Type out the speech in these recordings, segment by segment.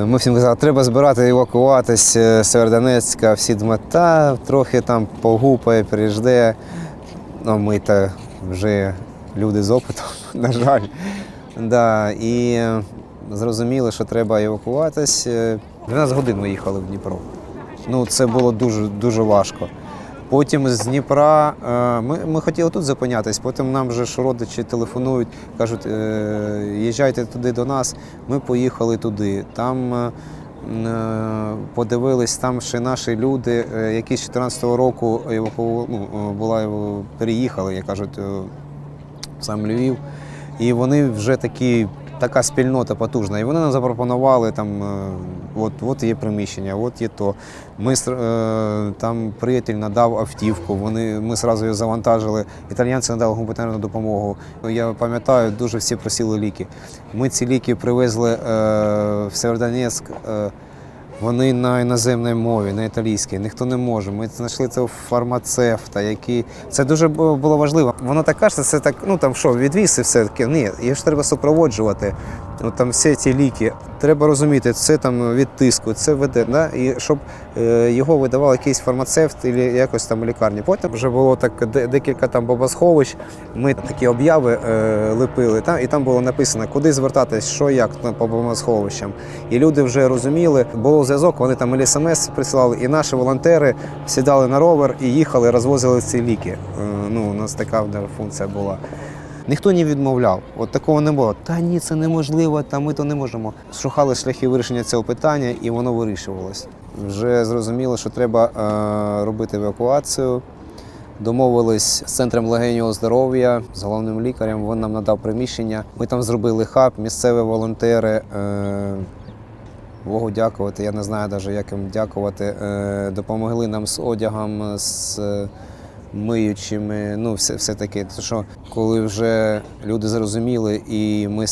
Е, Ми всім казали, треба збирати евакуватись з Северодонецька. Всі дмета, трохи там погупає, пережде. Ну, ми то вже люди з опитом, на жаль. Да, і е, зрозуміли, що треба евакуватись. Е, 12 годин ми їхали в Дніпро. Ну, це було дуже, дуже важко. Потім з Дніпра е, ми, ми хотіли тут зупинятись, потім нам вже ж родичі телефонують, кажуть, е, їжджайте туди до нас. Ми поїхали туди. Там е, подивились, там ще наші люди, які з 14-го року ну, була, переїхали, як кажуть, сам Львів. І вони вже такі, така спільнота потужна. І вони нам запропонували там, е, от, от є приміщення, от є то. Ми е, там приятель надав автівку. Вони ми одразу її завантажили. Італіянці надали гуманітарну допомогу. Я пам'ятаю, дуже всі просили ліки. Ми ці ліки привезли е, в Северодонецьк. Е, вони на іноземній мові, на італійській. Ніхто не може. Ми знайшли цього фармацевта, який. Це дуже було важливо. Воно так кажеться, це так, ну там що, відвіси все таке. Ні, їх ж треба супроводжувати. От там всі ці ліки. Треба розуміти, це там від тиску, це веде. Да? І щоб е, його видавав якийсь фармацевт або якось там лікарні. Потім вже було так декілька там бомбосховищ. Ми такі обяви е, лепили, та, і там було написано, куди звертатись, що як ну, по бомбосховищам. І люди вже розуміли, було зв'язок, вони там і смс присилали, і наші волонтери сідали на ровер і їхали, розвозили ці ліки. Е, Ну, у нас така функція була. Ніхто не відмовляв. От такого не було. Та ні, це неможливо, та ми то не можемо. Шукали шляхи вирішення цього питання, і воно вирішувалось. Вже зрозуміло, що треба е, робити евакуацію. Домовились з центром легенього здоров'я, з головним лікарем. Він нам надав приміщення. Ми там зробили хаб, місцеві волонтери. Е, Богу дякувати. Я не знаю навіть, як їм дякувати. Е, допомогли нам з одягом, з миючими. Ну, все, все таке. Тому що коли вже люди зрозуміли, і ми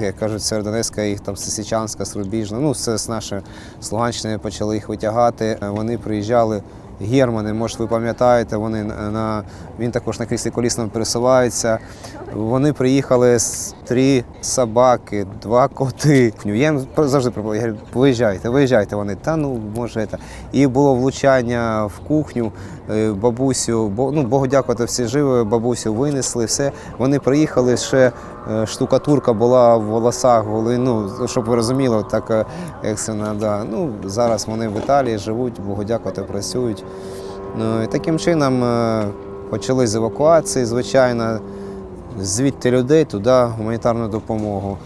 як кажуть, Северодонецька, їх там з Січанська, з Рубіжна, ну все з нашої з Луганщини почали їх витягати. Е, Вони приїжджали. Германи, може, ви пам'ятаєте, вони на він також на кріслі колісному пересувається. Вони приїхали з три собаки, два коти. Я їм завжди пропоную, я говорю, виїжджайте, виїжджайте. Вони та ну може це. І було влучання в кухню. е, Бабусю, бо ну Богу дякувати, всі живі. Бабусю винесли. Все. Вони приїхали ще. е, Штукатурка була в волосах, були, ну, щоб ви розуміли, так е, екстрена, да. Ну, зараз вони в Італії живуть, Богу дякувати, працюють. Ну, і таким чином почали з евакуації, звичайно, звідти людей туди гуманітарну допомогу.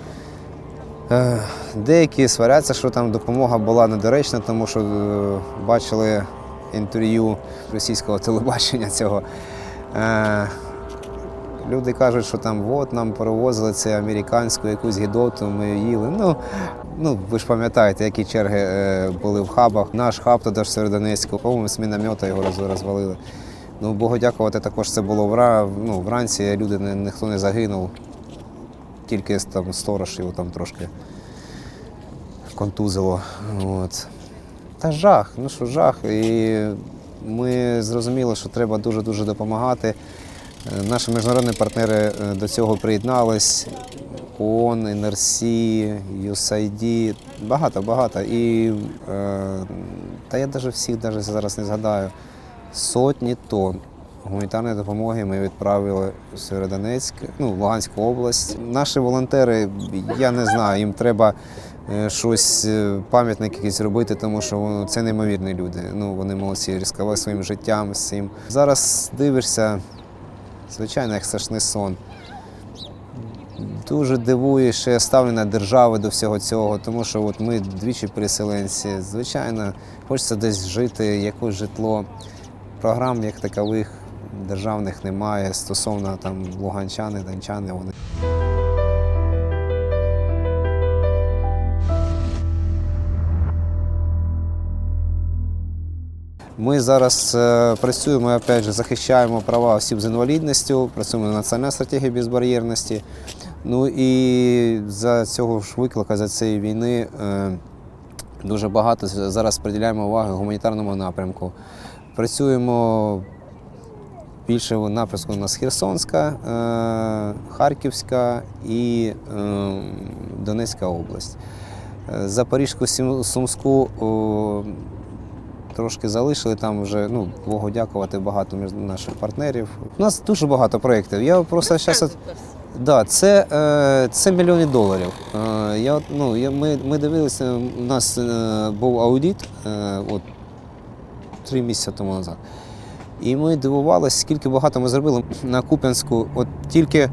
Е, Деякі сваряться, що там допомога була недоречна, тому що е, бачили інтерв'ю російського телебачення цього. Е, Люди кажуть, що там от нам перевозили це американську якусь гідоту, ми їли. Ну, ну ви ж пам'ятаєте, які черги були в хабах. Наш хаб тоді ж в Северодонецьку, по-моєму, з міномета його розвалили. Ну, Богу дякувати, також це було вра, ну, вранці, люди ніхто не загинув. Тільки там сторож його там трошки контузило. От. Та жах, ну що жах. І ми зрозуміли, що треба дуже-дуже допомагати. Наші міжнародні партнери е, до цього приєднались. ООН, НРС, USAID, багато, багато. І е, та я навіть всіх навіть зараз не згадаю. Сотні тонн гуманітарної допомоги ми відправили в Сєвєродонецьк, ну, в Луганську область. Наші волонтери, я не знаю, їм треба е, щось, е, пам'ятник якийсь робити, тому що це неймовірні люди. Ну, вони молодці, ризикували своїм життям цим. Зараз дивишся, звичайно, як страшний сон. Дуже дивує ще ставлення держави до всього цього, тому що от ми двічі переселенці. Звичайно, хочеться десь жити, якесь житло. Програм як такових державних немає стосовно там луганчани, дончани. Вони Ми зараз е, працюємо, опять же, захищаємо права осіб з інвалідністю, працюємо над національною стратегією безбар'єрності. Ну і за цього ж виклика, за цієї війни е, дуже багато зараз приділяємо уваги гуманітарному напрямку. Працюємо більше в напрямку у нас Херсонська, е, Харківська і е, Донецька область. Е, Запорізьку Сумську трошки залишили. Там вже ну, Богу дякувати багато між наших партнерів. У нас дуже багато проєктів. Я просто зараз. Да, це, це мільйони доларів. Я, ну, я, ми, ми дивилися, у нас був аудит от, три місяці тому назад. І ми дивувалися, скільки багато ми зробили на Куп'янську. От тільки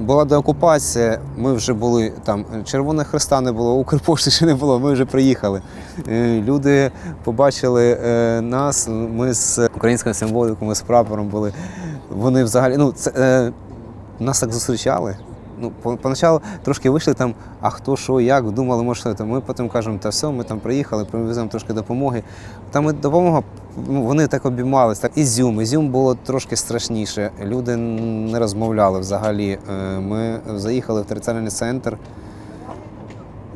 була деокупація, ми вже були там. Червоного Христа не було, Укрпошти ще не було, ми вже приїхали. Е, Люди побачили е, нас, ми з українською символікою, ми з прапором були. Вони взагалі, ну, це, е, нас так зустрічали. Ну, поначалу трошки вийшли там, а хто, що, як, думали, може, це. Ми потім кажемо, та все, ми там приїхали, привеземо трошки допомоги. Там і допомога, ну, вони так обіймались. Так. Ізюм. Ізюм було трошки страшніше. Люди не розмовляли взагалі. Е, Ми заїхали в територіальний центр.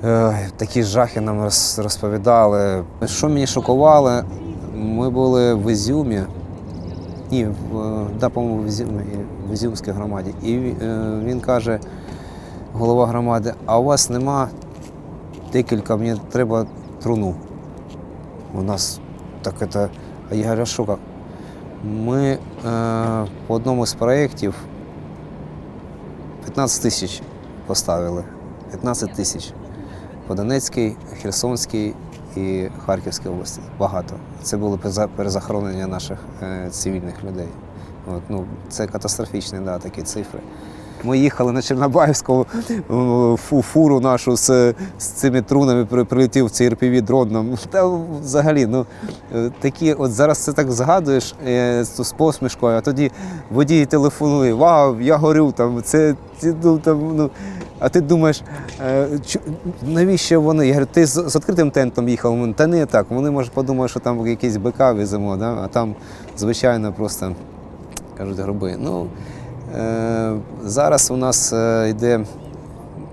Е, Такі жахи нам розповідали. Що мені шокувало, ми були в Ізюмі. Ні, в, е, да, по-моєму, в, Ізюмі, в Ізюмській громаді. І е, він каже, голова громади, а у вас нема декілька, мені треба труну. У нас так це. А я говорю, що як? Ми е, по одному з проєктів 15 тисяч поставили. 15 тисяч. По Донецькій, Херсонській і Харківській області. Багато. Це було перезахоронення наших е, цивільних людей. От, ну, це катастрофічні да, такі цифри. Ми їхали на Чорнобаївську о, фу, фуру нашу з, з цими трунами, прилетів цей rpv дрон нам. Та взагалі, ну е, такі, от зараз це так згадуєш е, з, посмішкою, а тоді водій телефонує, вау, я горю, там, це, ну, там, ну, а ти думаєш, е, навіщо вони? Я говорю, ти з, відкритим тентом їхав? Та не так. Вони може подумають, що там якийсь БК веземо, да? а там, звичайно, просто кажуть гроби. Ну, е, зараз у нас е, йде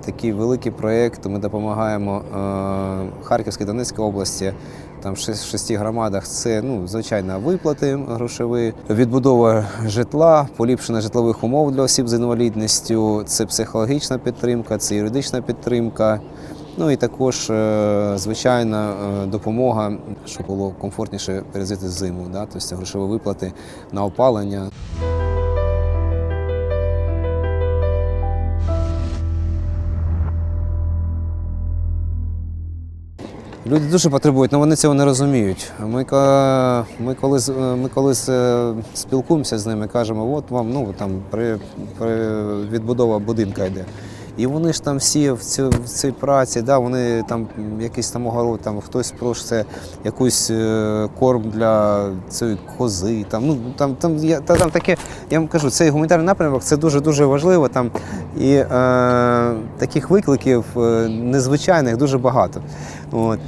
такий великий проєкт. Ми допомагаємо е, Харківській Донецькій області. Там в шести громадах це ну, звичайно виплати грошові, відбудова житла, поліпшення житлових умов для осіб з інвалідністю, це психологічна підтримка, це юридична підтримка. Ну і також е, звичайна е, допомога, щоб було комфортніше пережити зиму, да? тобто грошові виплати на опалення. Люди дуже потребують, але вони цього не розуміють. Ми, ми коли, ми коли спілкуємося з ними, кажемо, от вам ну, там, при, при відбудова будинка йде. І вони ж там всі в цій, в цій праці, да, вони там якийсь там огород, там хтось просить якусь е, корм для цієї кози. Там, ну, там, там, я, та, там таке, я вам кажу, цей гуманітарний напрямок це дуже-дуже важливо. Там, і е, таких викликів е, незвичайних дуже багато. От.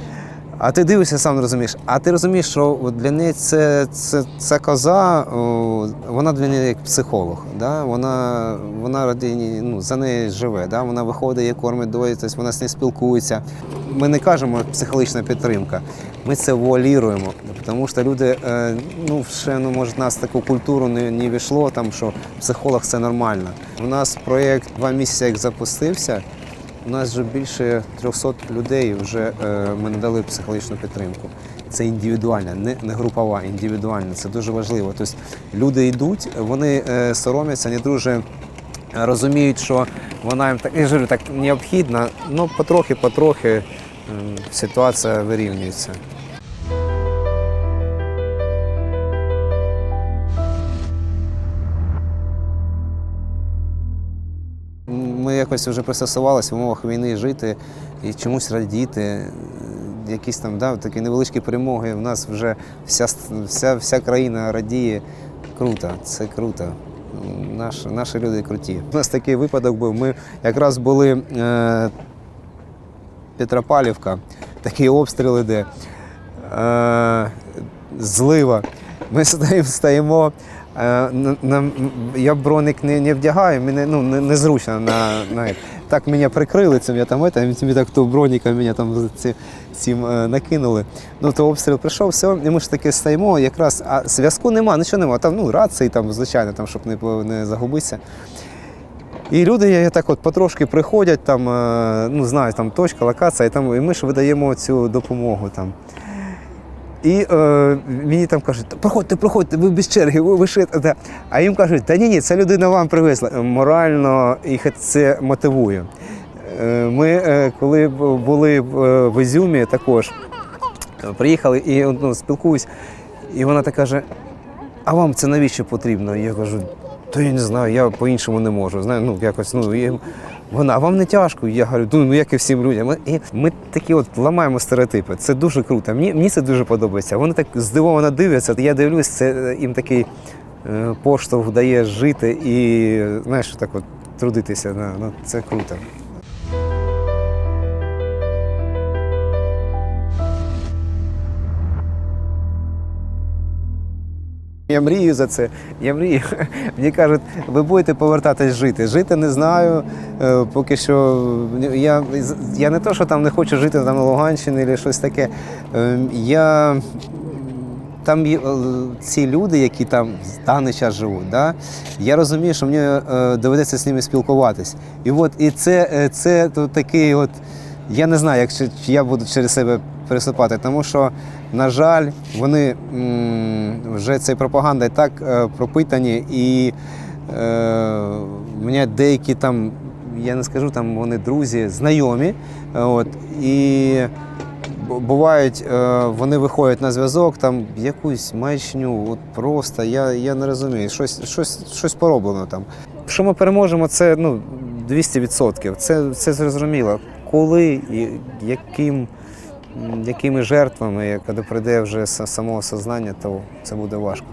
А ти дивишся, сам розумієш. А ти розумієш, що для неї це, це, ця коза, вона для неї як психолог. Да? Вона, вона родині, ну, за нею живе, да? вона виходить, її кормить, доїть, тобто вона з нею спілкується. Ми не кажемо психологічна підтримка, ми це вуаліруємо, тому що люди, е, ну, ще ну, може, нас таку культуру не, не війшло, там, що психолог це нормально. У нас проєкт два місяці як запустився. У нас вже більше 300 людей вже е, ми надали психологічну підтримку. Це індивідуальна, не, не групова, індивідуальна. Це дуже важливо. Тобто люди йдуть, вони е, соромляться, не дуже розуміють, що вона їм так, я ж так необхідна, ну потрохи, потрохи е, ситуація вирівнюється. Якось вже пристосувалися в умовах війни жити і чомусь радіти. Якісь там да, такі невеличкі перемоги. У нас вже вся, вся, вся країна радіє. Круто, це круто. Наш, наші люди круті. У нас такий випадок був. Ми якраз були е, Петропавлівка, такий обстріл іде. Е, злива. Ми стоїмо, стоїмо. Е, я броник не, не вдягаю, мене ну, не, незручно на, на так мене прикрили цим, я там это, мені так то броніка мене там ці, цим е, накинули. Ну то обстріл прийшов, все, і ми ж таки стоїмо, якраз, а зв'язку нема, нічого нема. Там ну, рації, там, звичайно, там, щоб не, не загубитися. І люди я так от потрошки приходять, там, е, ну, знають, там точка, локація, і, там, і ми ж видаємо цю допомогу там. І е, мені там кажуть, проходьте, проходьте, ви без черги, ви, ви ще. Да. А їм кажуть, та ні, ні, ця людина вам привезла. Морально їх це мотивує. Е, Ми, е, коли були в Ізюмі, також е, приїхали і ну, спілкуюсь, і вона так каже: а вам це навіщо потрібно? І я кажу, то я не знаю, я по-іншому не можу. Знаю, ну якось ну і вона, а вам не тяжко? Я говорю, ну, ну як і всім людям. І ми такі от ламаємо стереотипи. Це дуже круто. Мені, мені це дуже подобається. Вони так здивовано дивляться. Я дивлюсь, це е, їм такий е, поштовх дає жити і знаєш, так от трудитися. ну, це круто. Я мрію за це. Я мрію. Мені кажуть, ви будете повертатись жити. Жити не знаю. Е, Поки що я, я не то, що там не хочу жити там на Луганщині чи щось таке. Е, Я там е, ці люди, які там в даний час живуть. Да? Я розумію, що мені е, доведеться з ними спілкуватись. І от і це, це такий от. Я не знаю, як я буду через себе переступати, тому що, на жаль, вони вже цією пропагандою так е, пропитані, і е, мене деякі там, я не скажу, там вони друзі, знайомі. От, і бувають, е, вони виходять на зв'язок, там якусь маячню, от просто я, я не розумію, щось, щось, щось пороблено там. Що ми переможемо, це ну, 200%. Це, це зрозуміло. Коли і яким, якими жертвами, коли прийде вже са- самого сознання, то це буде важко.